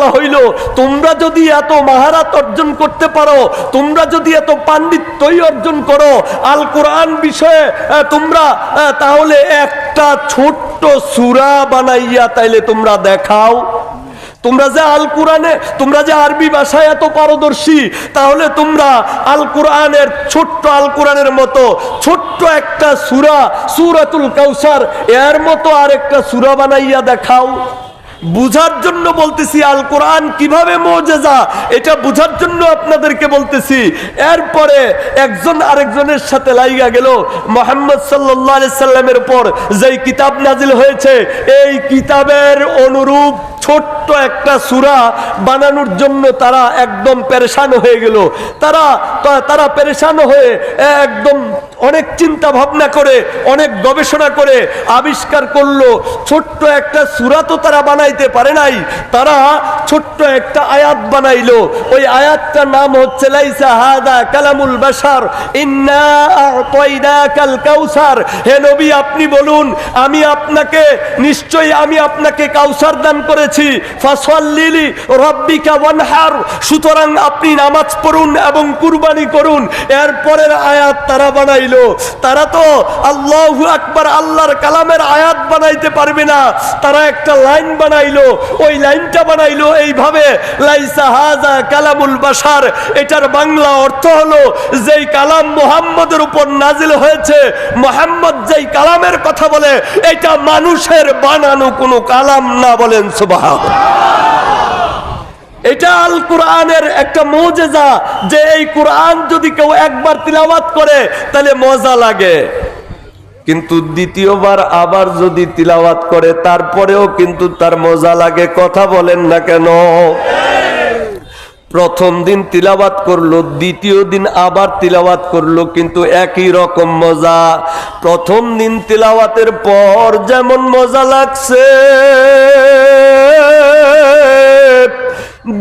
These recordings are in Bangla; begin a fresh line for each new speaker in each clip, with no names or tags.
বলা হইল, তোমরা যদি এত মাহারাত অর্জন করতে পারো, তোমরা যদি এত পাণ্ডিত্যই অর্জন করো আল কোরআন বিষয়ে তোমরা তাহলে একটা ছোট্ট সুরা বানাইয়া তাইলে তোমরা দেখাও। তোমরা যে আল কোরআনে তোমরা যে আরবি ভাষায় এত পারদর্শী, তাহলে তোমরা আল কোরআনের ছোট্ট আল কোরআনের মতো, ছোট্ট একটা সুরা, সুরাতুল কাউসার, এর মতো আর একটা সুরা বানাইয়া দেখাও। বুঝার জন্য বলতেছি, আল কোরআন কীভাবে মজেজা? এটা বুঝার জন্য আপনাদেরকে বলতেছি, এরপরে একজন আরেকজনের সাথে লাইগা গেল, মোহাম্মদ সাল্লাহ সাল্লামের উপর যেই কিতাব নাজিল হয়েছে, এই কিতাবের অনুরূপ ছোট্ট একটা সুরা বানানোর জন্য তারা একদম পেরেশান হয়ে গেল। তারা তারা পেরেশান হয়ে একদম অনেক চিন্তা ভাবনা করে, অনেক গবেষণা করে আবিষ্কার করল, ছোট্ট একটা সুরা তো তারা বানাইতে পারে নাই, তারা ছোট্ট একটা আয়াত বানাইলো। ওই আয়াতটার নাম হচ্ছে, লাইসা হাদা কালামুল বাশার, ইন্না আ'তাইনাকাল কাউসার। হে নবী, আপনি বলুন, আমি আপনাকে, নিশ্চয়ই আমি আপনাকে কাউসার দান করেছি। ফাসাল্লিলি রাব্বিকা ওয়ানহার, সুতরাং আপনি নামাজ পড়ুন এবং কুরবানি করুন। এরপরের আয়াত তারা বানাইলো। তারা তো আল্লাহু আকবার আল্লাহর কালামের আয়াত বানাইতে পারবে না। তারা একটা লাইন বানাইলো, ওই লাইনটা বানাইলো এইভাবে, লাইসা হাজা কালামুল বাসার এটার বাংলা অর্থ হলো, যেই কালাম মোহাম্মদের উপর নাজিল হয়েছে, মোহাম্মদ যেই কালামের কথা বলে, এটা মানুষের বানানো কোনো কালাম না বলেন সুবাহ এটা আল কোরআনের একটা মজেজা যে এই কোরআন যদি কেউ একবার তিলাওয়াত করে, তাহলে মজা লাগে। কিন্তু দ্বিতীয়বার আবার যদি তিলাওয়াত করে, তারপরেও কিন্তু তার মজা লাগে। কথা বলেন না কেন? প্রথম দিন তিলাওয়াত করল, দ্বিতীয় দিন আবার তিলাওয়াত করল, কিন্তু একই রকম মজা। প্রথম দিন তিলাওয়াতের পর যেমন মজা লাগছে।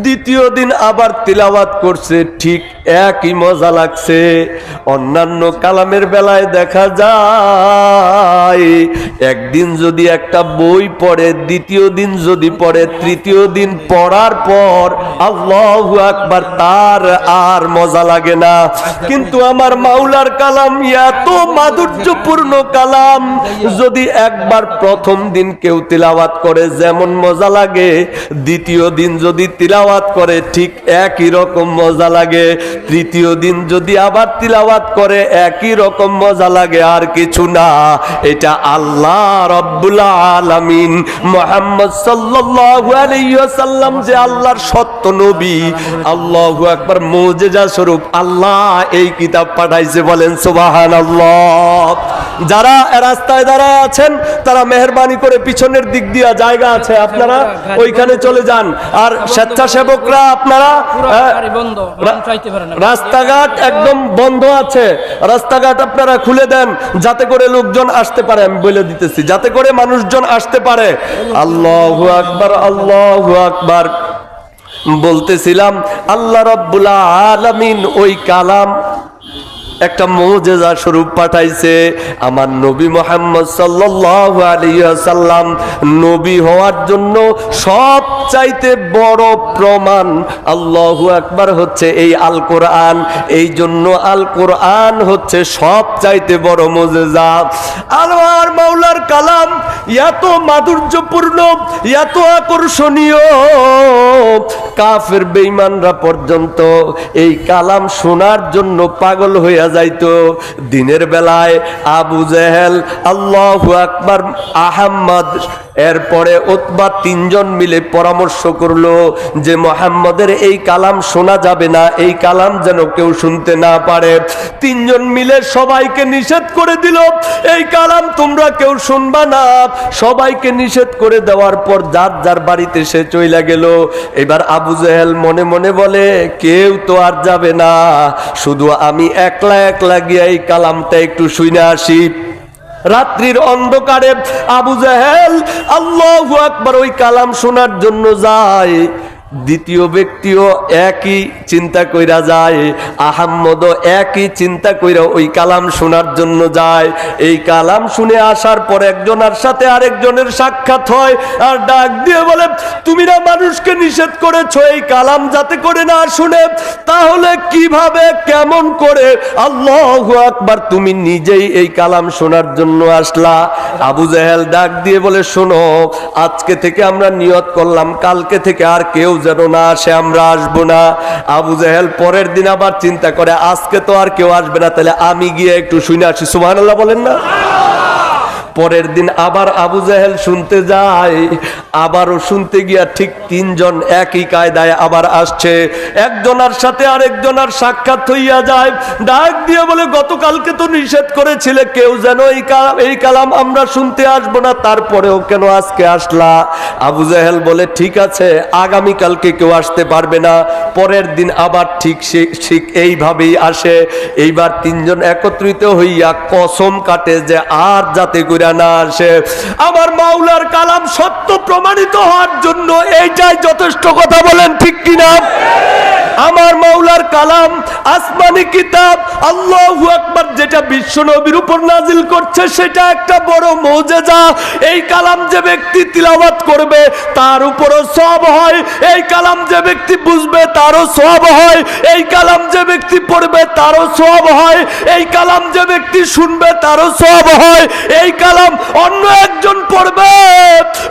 দ্বিতীয় দিন আবার তিলাওয়াত করছে, ঠিক একই মজা লাগছে। অন্যান্য কালামের বেলায় দেখা যায়, একদিন যদি একটা বই পড়ে, দ্বিতীয় দিন যদি পড়ে, তৃতীয় দিন পড়ার পর আল্লাহ আকবার, তার আর মজা লাগে না। কিন্তু আমার মাওলার কালাম, এত মাধুর্যপূর্ণ কালাম, যদি একবার প্রথম দিন কেউ তিলাওয়াত করে, যেমন মজা লাগে, দ্বিতীয় দিন যদি তিলাওয়াত করে, ঠিক একই রকম মজা লাগে। তৃতীয় দিন যদি আবার তিলাওয়াত করে, একই রকম মজা লাগে। আর কিছু না। এটা আল্লাহ রব্বুল আলামিন মোহাম্মদ সাল্লাল্লাহু আলাইহি ওয়াসাল্লাম যে আল্লাহর সত্য নবী আল্লাহু আকবার মুজিজা স্বরূপ আল্লাহ এই কিতাব পাঠাইছে বলেন সুবহানাল্লাহ। যারা রাস্তায় দাঁড়ায় আছেন তারা মেহরবানি করে পিছনের দিক দিয়া জায়গা আছে আপনারা ওইখানে চলে যান। আর স্বেচ্ছাসেবকরা আপনারা রাস্তাঘাট একদম বন্ধ আছে। রাস্তাঘাট আপনারা খুলে দেন যাতে করে লোকজন আসতে পারে আমি বলে দিতেছি যাতে করে মানুষজন আসতে পারে। আল্লাহ আকবার আল্লাহু আকবার। বলতেছিলাম, আল্লাহ রব্বুল আলামিন ওই কালাম একটা মৌজেজা স্বরূপ পাঠাইছে। আমার নবী মোহাম্মদ সাল্লাল্লাহু আলাইহি সাল্লাম নবী হওয়ার জন্য সব চাইতে বড় প্রমাণ আল্লাহু আকবার হচ্ছে এই আল কোরআন এই জন্য আল কোরআন হচ্ছে সব চাইতে বড় মজেজা। আল্লাহর মাওলার কালাম এত মাধুর্যপূর্ণ, এত আকর্ষণীয়। কাফের বেঈমানরা পর্যন্ত এই কালাম শোনার জন্য পাগল হইয়া যাইত। দিনের বেলায় আবু জেহেল, আল্লাহু আকবার, আহাম্মদ, এরপরে ওতবা তিনজন মিলে পরামর্শ করল যে, মোহাম্মদের এই কালাম শোনা যাবে না, এই কালাম যেন কেউ শুনতে না পারে। তিনজন মিলে সবাইকে নিষেধ করে দিল, এই কালাম তোমরা কেউ শুনবা না। সবাইকে নিষেধ করে দেওয়ার পর যার যার বাড়িতে সে চইলা গেল। এবার আবু জেহেল মনে মনে বলে, কেউ তো আর যাবে না, শুধু আমি একলা একলা গিয়ে এই কালামটা একটু শুনে আসি। রাত্রির অন্ধকারে আবু জাহেল আল্লাহু আকবার ওই কালাম শোনার জন্য যায়। দ্বিতীয় ব্যক্তিও একই চিন্তা কইরা যায়, আহাম্মদও একই চিন্তা কইরা ওই কালাম শোনার জন্য যায়। এই কালাম শুনে আসার পর একজনের সাথে আরেকজনের সাক্ষাৎ হয় আর ডাক দিয়ে বলে, তুমি না মানুষকে নিষেধ করেছ এই কালাম যাতে করে না শুনে? তাহলে কীভাবে, কেমন করে? আল্লাহ আকবার, তুমি নিজেই এই কালাম শোনার জন্য আসলা। আবু জাহেল ডাক দিয়ে বলে, শোনো, আজকে থেকে আমরা নিয়ত করলাম, কালকে থেকে আর কেউ যেন না আসে আমরা আসব না। আবু জাহেল পরের দিন আবার চিন্তা করে, আজকে তো আর কেউ আসবে না, তাহলে আমি গিয়ে একটু শুনে আসি। সুবহানাল্লাহ বলেন না? পরের দিন আবার আবু জাহেল শুনতে যায়, আবারও শুনতে গিয়া ঠিক তিনজন একই কায়দায় আবার আসছে। একজনার সাথে আরেকজনার সাক্ষাৎ হইয়া যায়। ডাক দিয়ে বলে, গতকালকে তো নিষেধ করেছিলে, কেউ যেন এই কালাম এই কালাম আমরা শুনতে আসব না, তারপরেও কেন আজকে আসলা? আবু জাহেল বলে, ঠিক আছে আগামী কালকে কেউ আসতে পারবে না, পরের দিন আবার ঠিক ঠিক এইভাবেই আসে। এইবার তিনজন একত্রিত হইয়া কসম কাটে যে, আর যাতে না আসে আমার মাওলার কালাম সত্য প্রমাণিত হওয়ার জন্য এইটাই যথেষ্ট কথা বলেন ঠিক কিনা? আমার মাওলার কালাম, আসমানি কিতাব, আল্লাহু আকবার, যেটা বিশ্ব নবীর উপর নাজিল করছে, সেটা একটা বড় মৌজেজা। এই কালাম যে ব্যক্তি তিলাওয়াত করবে, তার উপরও সব হয়। এই কালাম যে ব্যক্তি বুঝবে, তারও সব হয়। এই কালাম যে ব্যক্তি পড়বে, তারও সব হয়। এই কালাম যে ব্যক্তি শুনবে, তারও সব হয়। এই কালাম অন্য একজন পড়বে,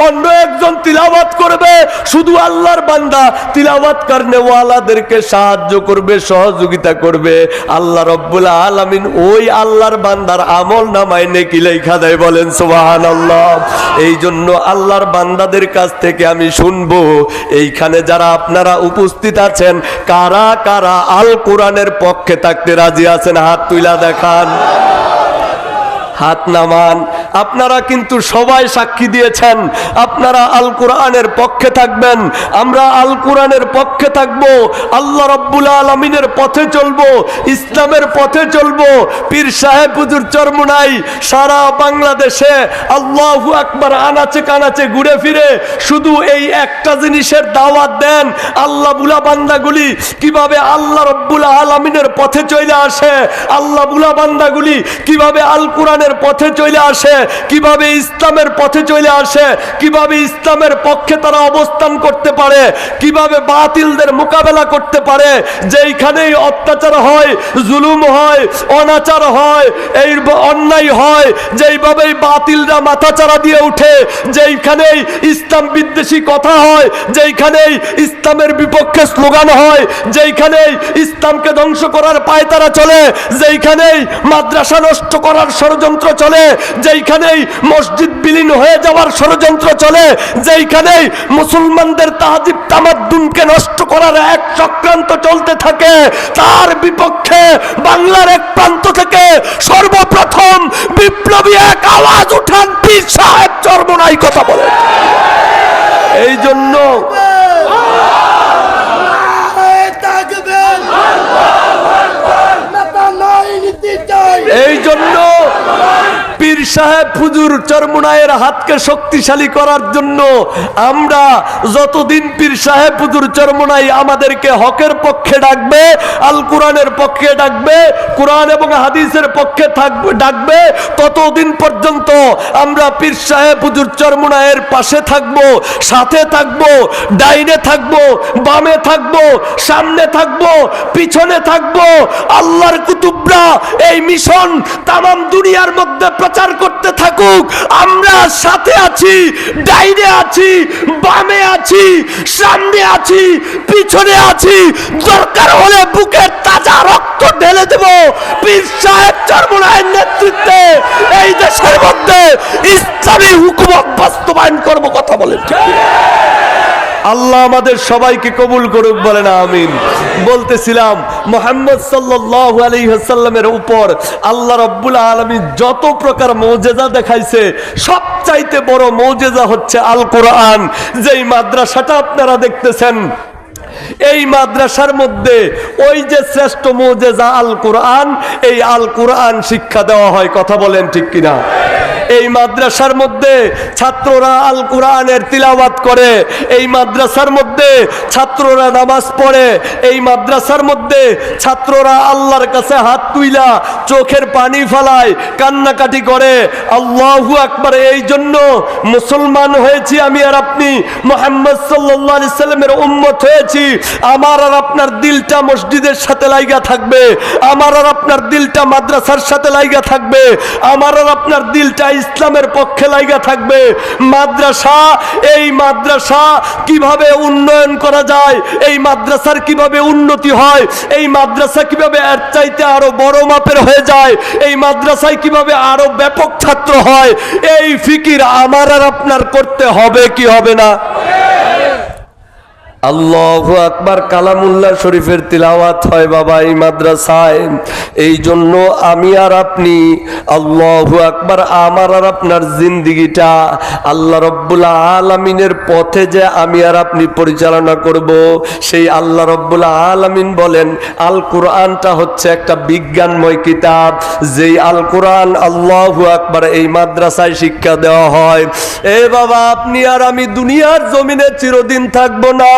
অন্য একজন তিলাওয়াত করবে। শুধু আল্লাহর বান্দা তিলাওয়াত করনে ওয়ালাদেরকে সাহায্য করবে, সহযোগিতা করবে। আল্লাহ রব্বুল আলামিন ওই আল্লাহর বান্দার আমল নামায় নেকি লেখা দেয় বলেন, সুবহানাল্লাহ। এই জন্য আল্লাহর বান্দাদের কাছ থেকে আমি শুনব, এইখানে যারা আপনারা উপস্থিত আছেন, কারা কারা আল কোরআনের পক্ষে থাকতে রাজি আছেন, হাত তুইলা দেখান। হাত নামান। আপনারা কিন্তু সবাই সাক্ষী দিয়েছেন। আপনারা আল কোরআনের পক্ষে থাকবেন। আমরা আল কোরআনের পক্ষে থাকব। আল্লাহ রব্বুল আলমিনের পথে চলবো। ইসলামের পথে চলবো। পীর সাহেব হুজুর চরমুনাই সারা বাংলাদেশে আল্লাহ আকবার আনাচে কানাচে ঘুরে ফিরে শুধু এই একটা জিনিসের দাওয়াত দেন। আল্লাহ বুলা বান্দাগুলি কীভাবে আল্লাহ রব্বুল আলমিনের পথে চলে আসে? আল্লাহ বুলা বান্দাগুলি কীভাবে আল কোরআনের পথে চলে আসে? কীভাবে ইসলামের পথে চলে আসে, কীভাবে ইসলামের পক্ষে তারা অবস্থান করতে পারে, কীভাবে বাতিলদের মোকাবেলা করতে পারে, যেইখানেই অত্যাচার হয়, জুলুম হয়, অনাচার হয়, এই অন্যায় হয় যেইভাবে বাতিলরা মাথাচাড়া দিয়ে উঠে, যেইখানেই ইসলাম বিদ্বেষী কথা হয়, যেইখানেই ইসলামের বিপক্ষে স্লোগান হয়, যেইখানেই ইসলামকে ধ্বংস করার পায়তারা চলে, যেইখানেই মাদ্রাসা নষ্ট করার ষড়যন্ত্র চলে যেইখানেই মসজিদ বিলীন হয়ে যাওয়ার ষড়যন্ত্র চলে, যেইখানেই মুসলমানদের তাহাজিব তামাদ্দুনকে নষ্ট করার এক চক্রান্ত চলতে থাকে, তার বিপক্ষে বাংলার এক প্রান্ত থেকে সর্বপ্রথম বিপ্লবী এক আওয়াজ উঠান পীর সাহেব চর্মনাই কথা বলে। এই জন্য
থাকবেন নেতা নাই নীতি চাই
এই জন্য পীর সাহেব হুজুর চরমুনায়ের হাতকে শক্তিশালী করার জন্য আমরা যতদিন পীর সাহেব হুজুর চরমুনাই আমাদেরকে হকের পক্ষে ডাকবে, আল কোরআনের পক্ষে ডাকবে, কোরআন এবং হাদিসের পক্ষে থাকবে ডাকবে, ততদিন পর্যন্ত আমরা পীর সাহেব হুজুর চরমুনায়ের পাশে থাকব, সাথে থাকব, ডাইনে থাকব, বামে থাকব, সামনে থাকব, পিছনে থাকব। আল্লাহর কুতুবরা এই মিশন তামাম দুনিয়ার মধ্যে প্রচার করতে থাকুক, আমরা সাথে আছি, ডাইনে আছি, বামে আছি, সামনে আছি, পিছনে আছি দরকার হলে বুকের তাজা রক্ত ঢেলে দেব পীর সাহেব চরমুনায়ের নেতৃত্বে এই দেশের মধ্যে ইসলামী হুকুমত বাস্তবায়ন করব কথা বলেন ঠিক? আল্লাহ আমাদের সবাইকে কবুল করুক বলে না আমিন। বলতেছিলাম, মোহাম্মদ সাল্লাসাল্লামের উপর আল্লাহ রব্বুল আলমী যত প্রকার মৌজেজা দেখাইছে, সবচাইতে বড় মৌজেজা হচ্ছে আল কোরআন যেই মাদ্রাসাটা আপনারা দেখতেছেন এই মাদ্রাসার মধ্যে ওই যে শ্রেষ্ঠ মৌজেজা আল কোরআন, এই আল কোরআন শিক্ষা দেওয়া হয়, কথা বলেন ঠিক কিনা? এই মাদ্রাসার মধ্যে ছাত্ররা আল কোরআনের তিলাওয়াত করে, এই মাদ্রাসার মধ্যে ছাত্ররা নামাজ পড়ে, এই মাদ্রাসার মধ্যে ছাত্ররা আল্লাহর কাছে হাত তুইলা, চোখের পানি ফালায়, কান্নাকাটি করে। আল্লাহু আকবার, এই জন্য মুসলমান হয়েছি আমি আর আপনি। মোহাম্মদ আলাইহি সাল্লামের উম্মত হয়েছি। আমার আর আপনার দিলটা মসজিদের সাথে লাইগা থাকবে। আমার আর আপনার দিলটা মাদ্রাসার সাথে লাইগা থাকবে। আমার আর আপনার দিলটা ইসলামের পক্ষে লাইগা থাকবে। মাদ্রাসা, এই মাদ্রাসা কীভাবে উন্নয়ন করা যায়? এই মাদ্রাসার কীভাবে উন্নতি হয়? এই মাদ্রাসা কীভাবে এর চাইতে আরও বড় মাপের হয়ে যায়? এই মাদ্রাসায় কীভাবে আরও ব্যাপক ছাত্র হয়? এই ফিকির আমার আর আপনার করতে হবে কি হবে না? আল্লাহ আকবার কালামুল্লাহ শরীফের তিলাওয়াত হয় বাবা এই মাদ্রাসায়। এই জন্য আমি আর আপনি আল্লাহ আকবার আমার আর আপনার জিন্দিগিটা আল্লাহ রব্বুল আলমিনের পথে যে আমি আর আপনি পরিচালনা করব, সেই আল্লাহ রব্বুল আলমিন বলেন, আল কোরআনটা হচ্ছে একটা বিজ্ঞানময় কিতাব, যেই আল কোরআন আল্লাহ আকবার এই মাদ্রাসায় শিক্ষা দেওয়া হয়। এ বাবা, আপনি আর আমি দুনিয়ার জমিনে চিরদিন থাকব না।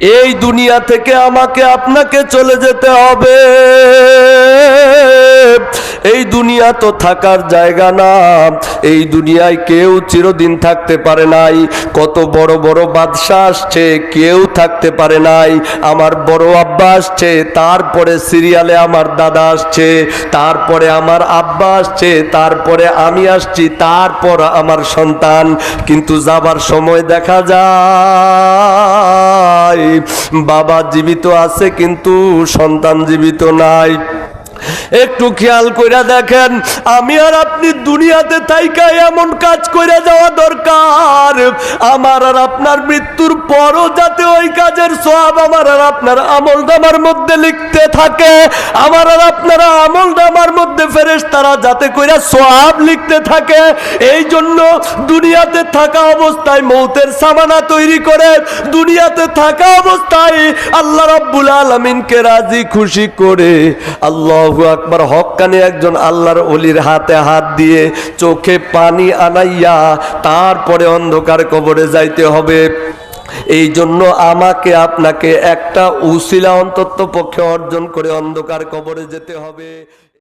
এই দুনিয়া থেকে আমাকে আপনাকে চলে যেতে হবে। এই দুনিয়া তো থাকার জায়গা না। এই দুনিয়ায় কেউ চিরদিন থাকতে পারে নাই। কত বড় বড় বাদশাহ আসছে, কেউ থাকতে পারে নাই। আমার বড় আব্বা আসছে, তারপরে সিরিয়ালে আমার দাদা আসছে, তারপরে আমার আব্বা আসছে, তারপরে আমি আসছি, তারপর আমার সন্তান। কিন্তু যাবার সময় দেখা যায় বাবা জীবিত আছে কিন্তু সন্তান জীবিত নাই। একটু খেয়াল কইরা দেখেন, আমি আর আপনি দুনিয়াতে তাইকা এমন কাজ কইরা যাওয়া দরকার। আমার আর আপনার মৃত্যুর পরও যাতে ওই কাজের সব আমার আর আপনার আমল নামার মধ্যে লিখতে থাকে, আমার আর আপনারা আমল নামার মধ্যে ফেরেস তারা যাতে কইরা সব লিখতে থাকে এই জন্য দুনিয়াতে থাকা অবস্থায় মৌতের সামানা তৈরি করে, দুনিয়াতে থাকা অবস্থায় আল্লাহ রাব্বুল আলামিনকে রাজি খুশি করে, আল্লাহু আকবার, হকানে একজন আল্লাহর অলির হাতে হাত দিয়ে চোখে পানি আনাইয়া তারপরে অন্ধকার কবরে যাইতে হবে। এই জন্য আমাকে, আপনাকে একটা উশিলা অন্তত পক্ষে অর্জন করে অন্ধকার কবরে যেতে হবে।